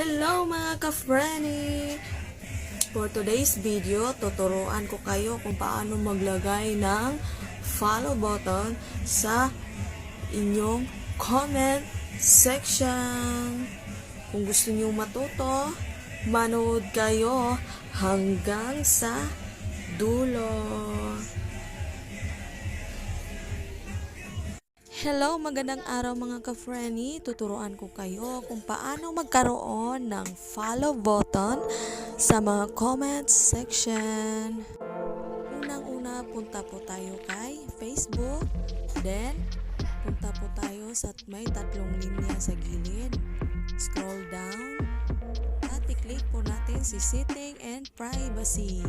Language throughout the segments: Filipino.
Hello mga ka-Frenny! For today's video, tuturuan ko kayo kung paano maglagay ng follow button sa inyong comment section. Kung gusto niyo matuto, manood kayo hanggang sa dulo. Hello, magandang araw mga ka-Frenny. Tuturuan ko kayo kung paano magkaroon ng follow button sa mga comments section. Unang-una, punta po tayo kay Facebook. Then, punta po tayo sa may tatlong linya sa gilid. Scroll down. At i-click po natin si Setting and Privacy.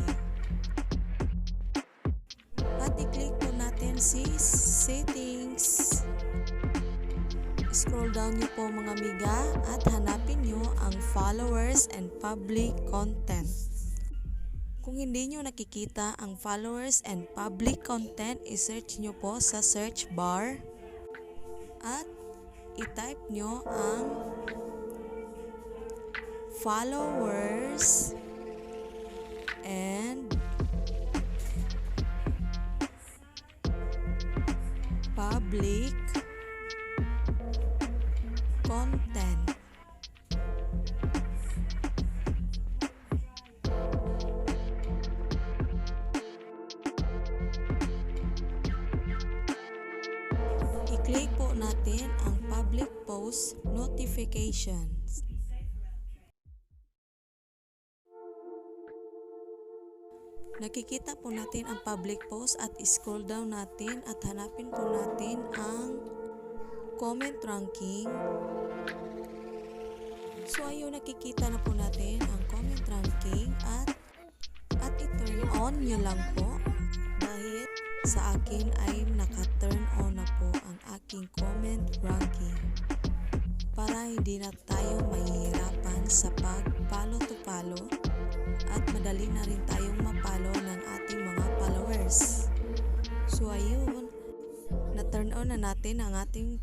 At i-click po natin si Settings. Scroll down nyo po mga miga at hanapin nyo ang followers and public content. Kung hindi nyo nakikita ang followers and public content, isearch nyo po sa search bar at i-type nyo ang followers and public content. I-click po natin ang public post notifications. Nakikita po natin ang public post at scroll down natin at hanapin po natin ang comment ranking. So ayun nakikita na po natin ang comment ranking at at i-turn on nyo lang po dahil sa akin ay naka-turn on na po ang aking comment ranking para hindi na tayo mahihirapan sa pag-follow to follow at madali na rin tayong mapalo ng ating mga followers. So ayun, na-turn on na natin ang ating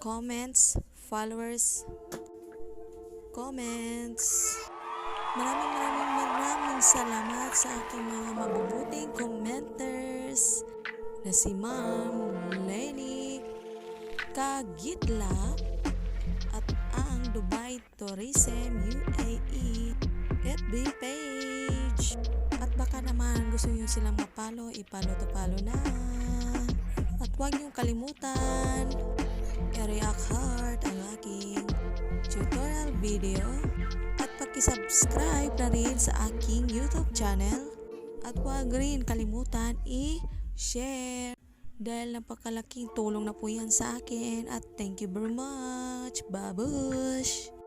comments, followers, comments. Maraming maraming maraming salamat sa aking mga mabubuting commenters na si Ma'am Lenny Kagitla at ang Dubai Tourism UAE FB page. At baka naman gusto nyo silang mapalo, ipalo to palo na. At huwag nyo kalimutan, i-react heart ang aking tutorial video at pakisubscribe na rin sa aking YouTube channel at huwag rin kalimutan i-share dahil napakalaking tulong na po yan sa akin at thank you very much. Babush!